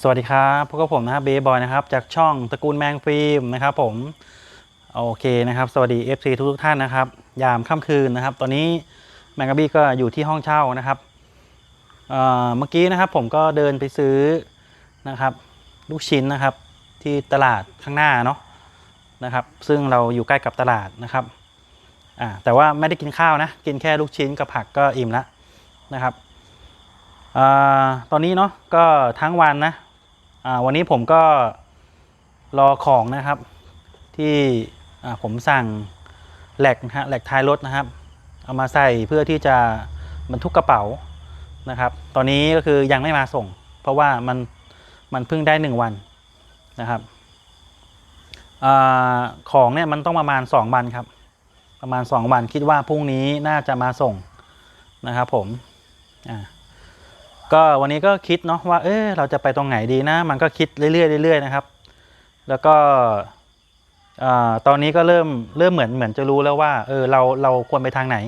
สวัสดีครับพวกบผมนะครับเบย์บอยนะครับจากช่องตระกูลแมงฟิล์มนะครับผมโอเคนะครับ สวัสดี FC ทุกทุกท่านนะครับ ยามค่ำคืนนะครับ ตอนนี้แมงกะบี้ก็อยู่ที่ห้องเช่านะครับเอ่อเมื่อกี้นะครับผมก็เดินไปซื้อนะครับลูกชิ้นนะครับที่ตลาดข้างหน้าเนาะนะครับ ซึ่งเราอยู่ใกล้กับตลาดนะครับอ่าแต่ว่าไม่ได้กินข้าวนะ กินแค่ลูกชิ้นกับผักก็อิ่มแล้วนะครับอาตอนนี้เนาะก็ทั้งวันนะ วันนี้ผมก็รอของนะครับ ที่ผมสั่งแหลกนะฮะแหลกท้ายรถนะครับ เอามาใส่เพื่อที่จะบรรทุกกระเป๋านะครับ ตอนนี้ก็คือยังไม่มาส่ง เพราะว่ามันมันเพิ่งได้หนึ่งวันนะครับอของเนี่ยมันต้องประมาณสองวันครับ ประมาณสองวันคิดว่าพรุ่งนี้น่าจะมาส่งนะครับผมอ่า ก็วันนี้ก็คิดเนาะว่า เออเราจะไปตรงไหนดีนะ มันก็คิดเรื่อยๆเรื่อยๆนะครับ แล้วก็ตอนนี้ก็เริ่มเริ่มเหมือนเหมือนจะรู้แล้วว่า เออเราเราควรไปทางไหน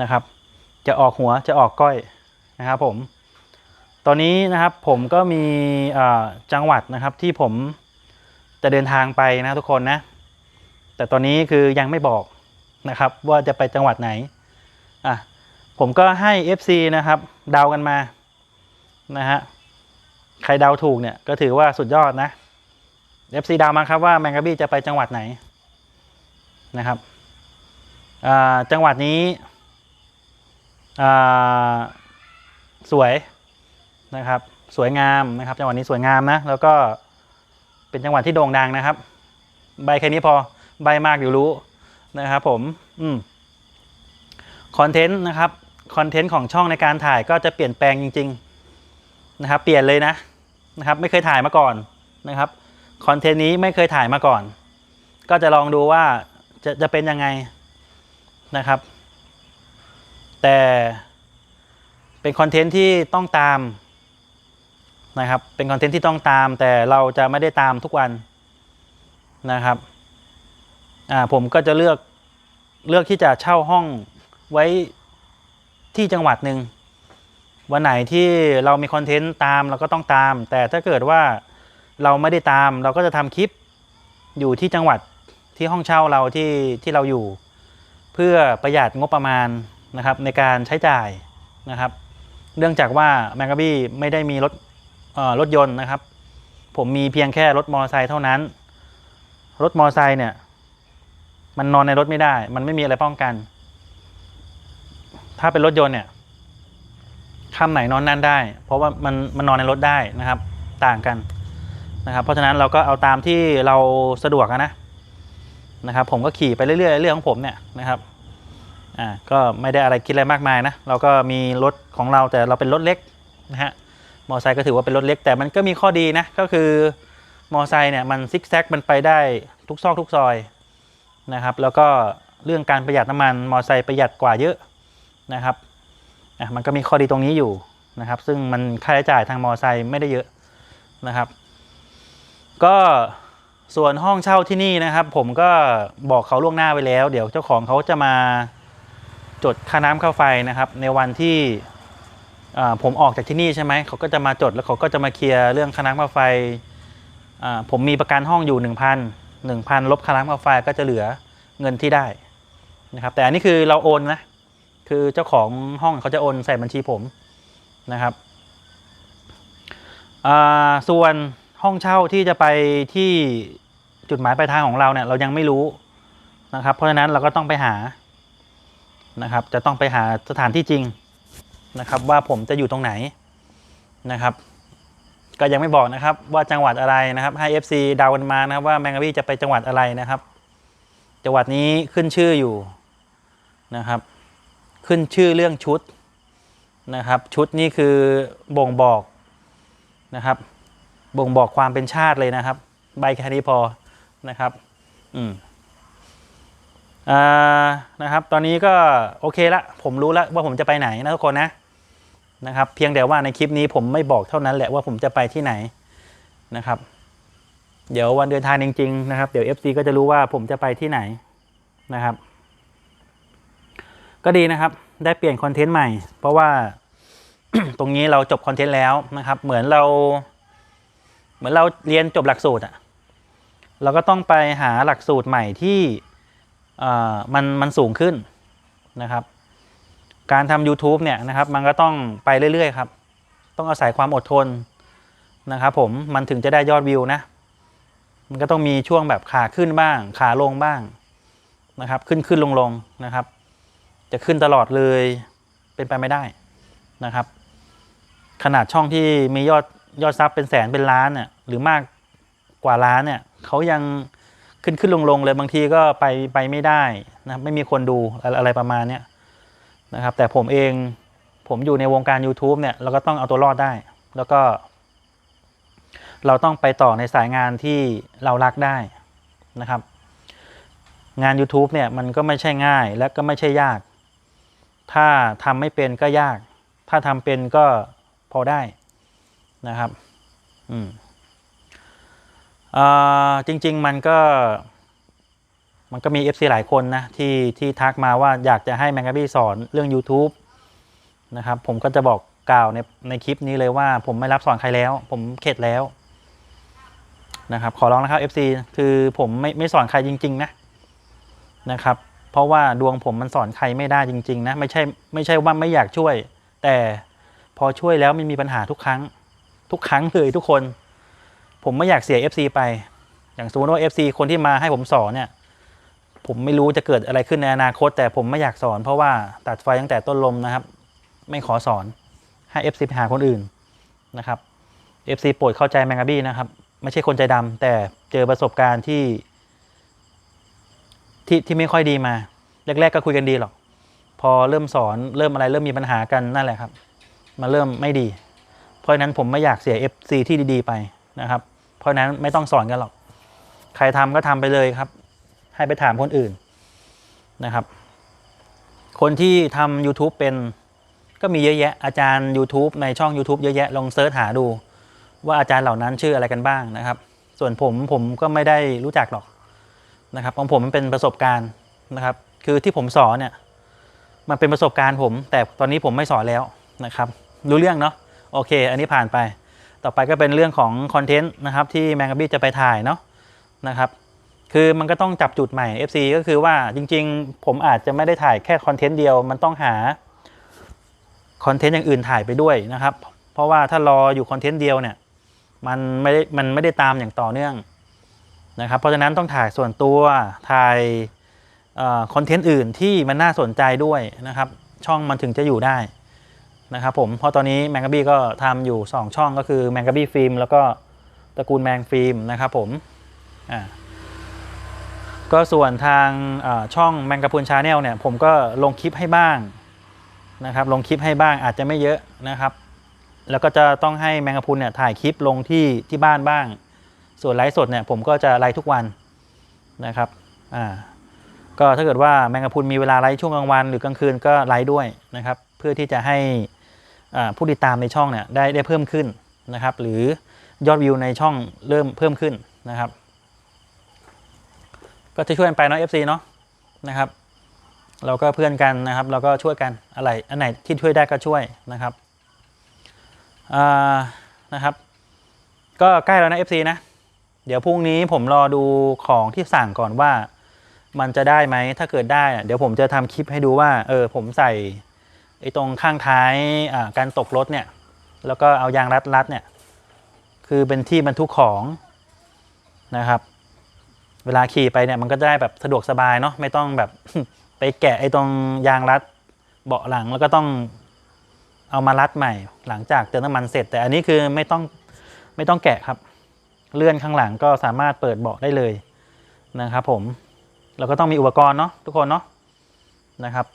นะครับ จะออกหัวจะออกก้อยนะครับผม ตอนนี้นะครับผมก็มีจังหวัดนะครับที่ผมจะเดินทางไปนะทุกคนนะ แต่ตอนนี้คือยังไม่บอกนะครับว่าจะไปจังหวัดไหนอะ ผมก็ให้ FC นะครับเดากันมานะฮะใครเดาถูกเนี่ยก็ถือว่าสุดยอดนะ FC เดามาครับว่าแมงกะบี้จะไปจังหวัดไหนนะครับจังหวัดนี้สวยนะครับสวยงามนะครับ จังหวัดนี้สวยงามนะแล้วก็เป็นจังหวัดที่โด่งดังนะครับ ใบแค่นี้พอใบมากอยู่รู้นะครับผม อืม คอนเทนต์นะครับคอนเทนต์ของช่องในการถ่ายก็จะเปลี่ยนแปลงจริงๆนะครับ เปลี่ยนเลยนะนะครับ ไม่เคยถ่ายมาก่อนนะครับคอนเทนต์นี้ไม่เคยถ่ายมาก่อน ก็จะลองดูว่าจะจะเป็นยังไงนะครับ แต่เป็นคอนเทนต์ที่ต้องตามนะครับ เป็นคอนเทนต์ที่ต้องตาม แต่เราจะไม่ได้ตามทุกวันนะครับอ่าผมก็จะเลือกเลือกที่จะเช่าห้อง ไว้ที่จังหวัดหนึ่งวันไหนที่เรามีคอนเทนต์ตามเราก็ต้องตาม แต่ถ้าเกิดว่าเราไม่ได้ตาม เราก็จะทำคลิปอยู่ที่จังหวัดที่ห้องเช่าเราที่ที่เราอยู่ เพื่อประหยัดงบประมาณนะครับในการใช้จ่ายนะครับ เนื่องจากว่าแมงกะบี้ไม่ได้มีรถรถยนต์นะครับ ผมมีเพียงแค่รถมอเตอร์ไซค์เท่านั้น รถมอเตอร์ไซค์เนี่ย มันนอนในรถไม่ได้ มันไม่มีอะไรป้องกัน ถ้าเป็นรถยนต์เนี่ยค่ำไหนนอนนั่นได้ เพราะว่ามันมันนอนในรถได้นะครับ ต่างกันนะครับ เพราะฉะนั้นเราก็เอาตามที่เราสะดวกนะนะครับ ผมก็ขี่ไปเรื่อยๆเรื่องของผมเนี่ยนะครับอ่าก็ไม่ได้อะไรคิดอะไรมากมายนะเราก็มีรถของเราแต่เราเป็นรถเล็กนะฮะมอไซค์ก็ถือว่าเป็นรถเล็ก แต่มันก็มีข้อดีนะก็คือมอไซค์เนี่ยมันซิกแซกมันไปได้ทุกซอกทุกซอยนะครับ แล้วก็เรื่องการประหยัดน้ำมันมอไซค์ประหยัดกว่าเยอะ นะครับมันก็มีข้อดีตรงนี้อยู่นะครับ ซึ่งมันค่าใช้จ่ายทางมอไซค์ไม่ได้เยอะนะครับ ก็ส่วนห้องเช่าที่นี่นะครับ ผมก็บอกเขาล่วงหน้าไว้แล้ว เดี๋ยวเจ้าของเขาจะมาจดค่าน้ำค่าไฟนะครับ ในวันที่ผมออกจากที่นี่ใช่ไหมเขาก็จะมาจดแล้วเขาก็จะมาเคลียร์เรื่องค่าน้ำค่าไฟผมมีประกันห้องอยู่ 1,000 1,000ลบค่าน้ำค่าไฟก็จะเหลือเงินที่ได้นะครับ แต่อันนี้คือเราโอนนะ คือเจ้าของห้องเขาจะโอนใส่บัญชีผมนะครับส่วนห้องเช่าที่จะไปที่จุดหมายปลายทางของเราเนี่ยเรายังไม่รู้นะครับ เพราะฉะนั้นเราก็ต้องไปหานะครับ จะต้องไปหาสถานที่จริงนะครับ ว่าผมจะอยู่ตรงไหนนะครับ ก็ยังไม่บอกนะครับ ว่าจังหวัดอะไรนะครับให้ FC เดากันมานะครับว่าแมงกะบี้จะไปจังหวัดอะไรนะครับ จังหวัดนี้ขึ้นชื่ออยู่นะครับ ขึ้นชื่อเรื่องชุดนะครับ ชุดนี่คือบ่งบอกนะครับ บ่งบอกความเป็นชาติเลยนะครับ ใบแค่นี้พอนะครับ อืมอ่านะครับ ตอนนี้ก็โอเคละ ผมรู้แล้วว่าผมจะไปไหนนะทุกคนนะนะครับ เพียงแต่ว่าในคลิปนี้ผมไม่บอกเท่านั้นแหละว่าผมจะไปที่ไหนนะครับ เดี๋ยววันเดินทางจริง ๆ นะครับ เดี๋ยว FC ก็จะรู้ว่าผมจะไปที่ไหนนะครับ ก็ดีนะครับ ได้เปลี่ยนคอนเทนต์ใหม่ เพราะว่าตรงนี้เราจบคอนเทนต์แล้วนะครับ เหมือนเรา เหมือนเราเรียนจบหลักสูตรอะเราก็ต้องไปหาหลักสูตรใหม่ที่มันมันสูงขึ้นนะครับ การทำ YouTube เนี่ยนะครับ มันก็ต้องไปเรื่อยๆครับ ต้องอาศัยความอดทนนะครับผมมันถึงจะได้ยอดวิวนะ มันก็ต้องมีช่วงแบบขาขึ้นบ้าง ขาลงบ้างนะครับ ขึ้นขึ้นลงลงนะครับ จะขึ้นตลอดเลยเป็นไปไม่ได้นะครับ ขนาดช่องที่มียอดยอดซับเป็นแสนเป็นล้านเนี่ยหรือมากกว่าล้านเนี่ยเขายังขึ้นขึ้นลงลงเลยบางทีก็ไปไปไม่ได้นะไม่มีคนดูอะไรอะไรประมาณเนี้ยนะครับ แต่ผมเองผมอยู่ในวงการ YouTube เนี่ยเราก็ต้องเอาตัวรอดได้ แล้วก็ เราต้องไปต่อในสายงานที่เรารักได้นะครับ งาน YouTube เนี่ยมันก็ไม่ใช่ง่ายและก็ไม่ใช่ยาก ถ้าทำไม่เป็นก็ยาก ถ้าทำเป็นก็พอได้นะครับ อืมอ่อจริง ๆ มันก็ มันก็มี FC หลายคนนะที่ที่ทักมาว่าอยากจะให้แมงกะบี้สอนเรื่อง YouTube นะครับ ผมก็จะบอกกล่าวในในคลิปนี้เลยว่า ผมไม่รับสอนใครแล้ว ผมเข็ดแล้วนะครับ ขอร้องนะครับ FC คือผมไม่ไม่สอนใครจริง ๆ นะนะครับ เพราะว่าดวงผมมันสอนใครไม่ได้จริง ๆ นะ ไม่ใช่ไม่ใช่ว่าไม่อยากช่วย แต่พอช่วยแล้วมันมีปัญหาทุกครั้ง ทุกครั้งเลยทุกคน ผมไม่อยากเสีย FC ไป อย่างสมมติว่า FC คนที่มาให้ผมสอนเนี่ย ผมไม่รู้จะเกิดอะไรขึ้นในอนาคต แต่ผมไม่อยากสอน เพราะว่าตัดไฟตั้งแต่ต้นลมนะครับ ไม่ขอสอนให้ FC ไปหาคนอื่นนะครับ FC โปรดเข้าใจแมงกะบี้นะครับ ไม่ใช่คนใจดำแต่เจอประสบการณ์ที่ ที่ที่ไม่ค่อยดีมา แรก ๆ ก็คุยกันดีหรอก พอเริ่มสอนเริ่มอะไรเริ่มมีปัญหากันนั่นแหละครับ มาเริ่มไม่ดี เพราะนั้นผมไม่อยากเสีย FC ที่ดีๆไปนะครับ เพราะนั้นไม่ต้องสอนกันหรอก ใครทำก็ทำไปเลยครับ ให้ไปถามคนอื่นนะครับ คนที่ทำ YouTube เป็นก็มีเยอะแยะอาจารย์ YouTube ในช่อง YouTube เยอะแยะลองเซิร์ชหาดู ว่าอาจารย์เหล่านั้นชื่ออะไรกันบ้างนะครับ ส่วนผมผมก็ไม่ได้รู้จักหรอก นะครับของผมมันเป็นประสบการณ์นะครับ คือที่ผมสอนเนี่ยมันเป็นประสบการณ์ผม แต่ตอนนี้ผมไม่สอนแล้วนะครับ รู้เรื่องเนาะโอเค อันนี้ผ่านไป ต่อไปก็เป็นเรื่องของคอนเทนต์นะครับที่แมงกะบี้จะไปถ่ายเนาะนะครับ คือมันก็ต้องจับจุดใหม่ FC ก็คือว่าจริง ๆ ผมอาจจะไม่ได้ถ่ายแค่คอนเทนต์เดียว มันต้องหาคอนเทนต์อย่างอื่นถ่ายไปด้วยนะครับ เพราะว่าถ้ารออยู่คอนเทนต์เดียวเนี่ยมันไม่ได้มันไม่ได้ตามอย่างต่อเนื่อง นะครับเพราะฉะนั้นต้องถ่ายส่วนตัวถ่ายคอนเทนต์อื่นที่มันน่าสนใจด้วยนะครับ ช่องมันถึงจะอยู่ได้นะครับผมเพราะตอนนี้แมงกะบี้ก็ทำอยู่ 2 ช่องก็คือแมงกะบี้ฟิล์มแล้วก็ตระกูลแมงฟิล์มนะครับผมอ่าก็ส่วนทางช่องแมงกะพุนชาแนลเนี่ยผมก็ลงคลิปให้บ้างนะครับลงคลิปให้บ้างอาจจะไม่เยอะนะครับ แล้วก็จะต้องให้แมงกะพรุนเนี่ยถ่ายคลิปลงที่ที่บ้านบ้าง ส่วนไลฟ์สดเนี่ยผมก็จะไลฟ์ทุกวันนะครับอ่าก็ถ้าเกิดว่าแมงกะพรุนมีเวลาไลฟ์ช่วงกลางวันหรือกลางคืนก็ไลฟ์ด้วยนะครับ เพื่อที่จะให้อ่าผู้ติดตามในช่องเนี่ยได้ได้เพิ่มขึ้นนะครับ หรือยอดวิวในช่องเริ่มเพิ่มขึ้นนะครับ ก็จะช่วยกันไปเนาะ FC เนาะนะครับ เราก็เพื่อนกันนะครับ เราก็ช่วยกันอะไรอันไหนที่ช่วยได้ก็ช่วยนะครับอ่านะครับ ก็ใกล้แล้วนะ FC นะ เดี๋ยวพรุ่งนี้ผมรอดูของที่สั่งก่อนว่า มันจะได้ไหมถ้าเกิดได้ เดี๋ยวผมจะทำคลิปให้ดูว่า เออ ผมใส่ไอ้ตรงข้างท้ายการตกรถเนี่ย แล้วก็เอายางรัดรัดเนี่ย คือเป็นที่บรรทุกของนะครับ เวลาขี่ไปเนี่ยมันก็ได้แบบสะดวกสบายเนาะไม่ต้องแบบไปแกะไอ้ตรงยางรัดเบาะหลังแล้วก็ต้องเอามารัดใหม่ หลังจากเติมน้ำมันเสร็จ แต่อันนี้คือไม่ต้องไม่ต้องแกะครับ เลื่อนข้างหลังก็สามารถเปิดเบาะได้เลยนะครับผมเราก็ต้องมีอุปกรณ์เนาะทุกคนเนาะนะครับ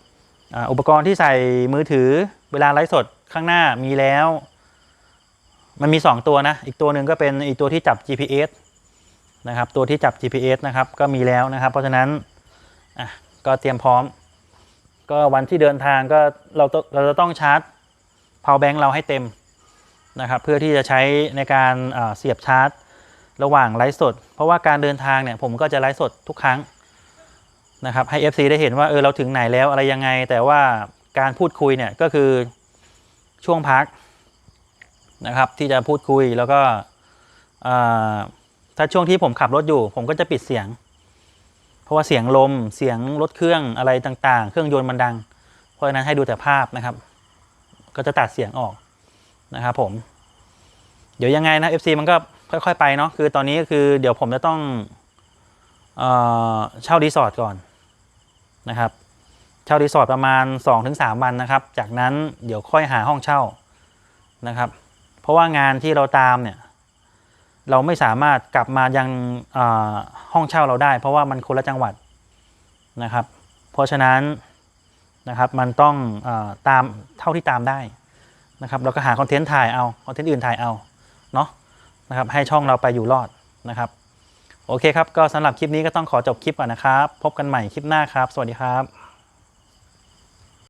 อ,อุปกรณ์ที่ใส่มือถือเวลาไลฟ์สดข้างหน้ามีแล้ว มันมี 2 ตัวนะ อีกตัวหนึ่งก็เป็นอีกตัวที่จับ GPS นะครับตัวที่จับ GPS นะครับก็มีแล้วนะครับ เพราะฉะนั้นอะก็เตรียมพร้อม ก็วันที่เดินทางก็เราต้องเราจะต้องชาร์จ power bank เราให้เต็มนะครับเพื่อที่จะใช้ในการเสียบชาร์จ ระหว่างไลฟ์สด เพราะว่าการเดินทางเนี่ยผมก็จะไลฟ์สดทุกครั้งนะครับให้ FC ได้เห็นว่าเออเราถึงไหนแล้วอะไรยังไง แต่ว่าการพูดคุยเนี่ยก็คือช่วงพักนะครับที่จะพูดคุยแล้วก็ถ้าช่วงที่ผมขับรถอยู่ ผมก็จะปิดเสียง เพราะว่าเสียงลมเสียงรถเครื่องอะไรต่างๆ เครื่องยนต์มันดัง เพราะฉะนั้นให้ดูแต่ภาพนะครับ ก็จะตัดเสียงออกนะครับผม เดี๋ยวยังไงนะ FC มันก็ ค่อยๆไปเนาะคือตอนนี้ก็คือเดี๋ยวผมจะต้องเอ่อเช่ารีสอร์ทก่อนนะครับ เช่ารีสอร์ทประมาณ 2-3 วันนะครับ จากนั้นเดี๋ยวค่อยหาห้องเช่านะครับ เพราะว่างานที่เราตามเนี่ยเราไม่สามารถกลับมายังห้องเช่าเราได้ เพราะว่ามันคนละจังหวัดนะครับ เพราะฉะนั้นนะครับมันต้องอตามเท่าที่ตามได้นะครับ เราก็หาคอนเทนต์ถ่ายเอาคอนเทนต์อื่นถ่ายเอาเนาะ นะครับให้ช่องเราไปอยู่รอดนะครับโอเคครับก็สำหรับคลิปนี้ก็ต้องขอจบคลิปก่อนนะครับ พบกันใหม่คลิปหน้าครับ สวัสดีครับ